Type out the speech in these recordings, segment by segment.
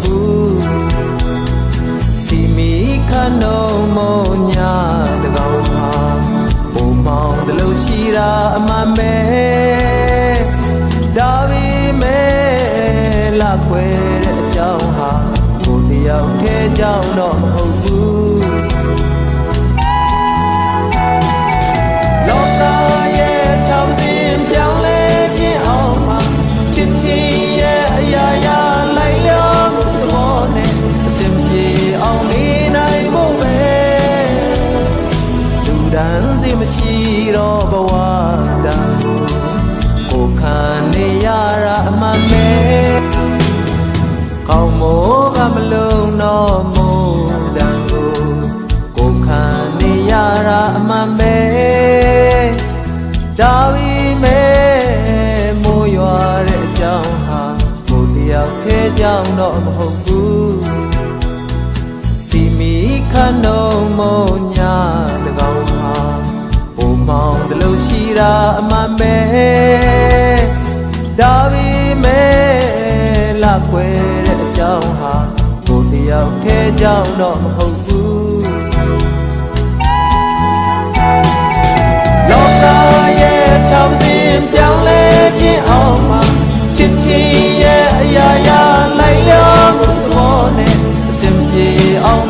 ဘူးစီမီခနှုံမညာတကောင်ပါပုံမောင်းတလို့ရှိတာအမှန်ပဲဒါပေမဲ့လာခွဲတဲ့အကြောင်းဟာကိုတယောက်ထဲကြောင်းတော့မဟုတ် အောင်နေနိုင်ဖို့ပဲလူတန်းစီမရှိတော့ဘဝတန်ကိုခံနေရတာအမှန်ပဲကောင်းမိုးကမလုံးတော့မိုးတန်ကိုကိုခံနေရတာအမှန်ပဲဒါဝီမဲမိုးရွာတဲ့အကြောင်းဟာကိုယ်တယောက်တည်းကြောင့်တော့မဟုတ်ဘူး ဒီမီခနုံမုံညာတကောင်မှာပုံမောင်းတလို့ရှိတာအမှန်ပဲဒါပေမဲ့လာခွဲတဲ့အကြောင်းဟာကိုတယောက်ထဲကြောင်းတော့မဟုတ်ဘူးလောကရဲ့ထောင်စင်ပြောင်းလဲခြင်းအောင်မှာချစ်ချင်း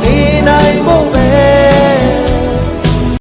Ninay mo